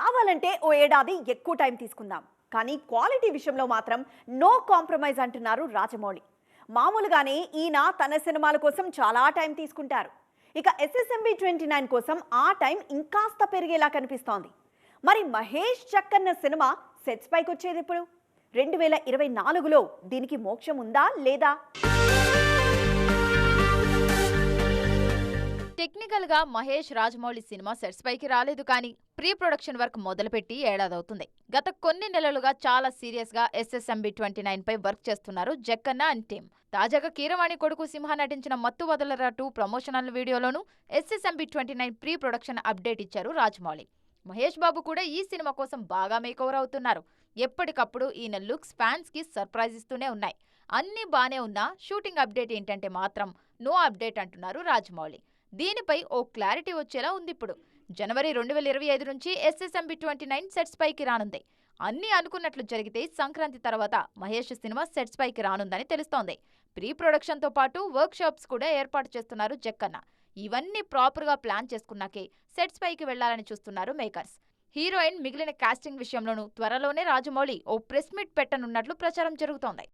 కావాలంటే ఓ ఏడాది ఎక్కువ టైం తీసుకుందాం. కానీ క్వాలిటీ విషయంలో మాత్రం నో కాంప్రమైజ్ అంటున్నారు రాజమౌళి. మామూలుగానే ఈయన తన సినిమాల కోసం చాలా టైం తీసుకుంటారు. ఇక ఎస్ఎస్ఎంబి ట్వంటీ నైన్ కోసం ఆ టైం ఇంకాస్త పెరిగేలా కనిపిస్తోంది. మరి మహేష్ చక్కన్న సినిమా సెట్స్ పైకి వచ్చేది ఇప్పుడు రెండు వేల ఇరవై నాలుగులో దీనికి మోక్షం ఉందా లేదా? టెక్నికల్గా మహేష్ రాజమౌళి సినిమా సెట్స్ పైకి రాలేదు కానీ ప్రీ ప్రొడక్షన్ వర్క్ మొదలుపెట్టి ఏడాదవుతుంది. గత కొన్ని నెలలుగా చాలా సీరియస్గా ఎస్ఎస్ఎంబి ట్వంటీ నైన్ పై వర్క్ చేస్తున్నారు జక్కన్న అండ్ టీమ్. తాజాగా కీరవాణి కొడుకు సింహ నటించిన Mathu Vadalara two promotional వీడియోలోనూ SSMB twenty nine pre production update ఇచ్చారు రాజమౌళి. మహేష్ బాబు కూడా ఈ సినిమా కోసం బాగా మేకోవర్ అవుతున్నారు. ఎప్పటికప్పుడు ఈయన లుక్స్ ఫ్యాన్స్కి సర్ప్రైజ్ ఇస్తూనే ఉన్నాయి. అన్నీ బానే ఉన్నా షూటింగ్ అప్డేట్ ఏంటంటే మాత్రం నో అప్డేట్ అంటున్నారు రాజమౌళి. దీనిపై ఓ క్లారిటీ వచ్చేలా ఉంది ఇప్పుడు జనవరి రెండు వేల ఇరవై ఐదు నుంచి ఎస్ఎస్ఎంబి ట్వంటీ నైన్ సెట్స్ పైకి రానుంది. అన్నీ అనుకున్నట్లు జరిగితే సంక్రాంతి తర్వాత మహేష్ సినిమా సెట్స్ పైకి రానుందని తెలుస్తోంది. ప్రీ ప్రొడక్షన్తో పాటు వర్క్ షాప్స్ కూడా ఏర్పాటు చేస్తున్నారు జక్కన్న. ఇవన్నీ ప్రాపర్గా ప్లాన్ చేసుకున్నాకే సెట్స్ పైకి వెళ్ళాలని చూస్తున్నారు మేకర్స్. హీరోయిన్ మిగిలిన కాస్టింగ్ విషయంలోనూ త్వరలోనే రాజమౌళి ఓ ప్రెస్ మీట్ పెట్టనున్నట్లు ప్రచారం జరుగుతోంది.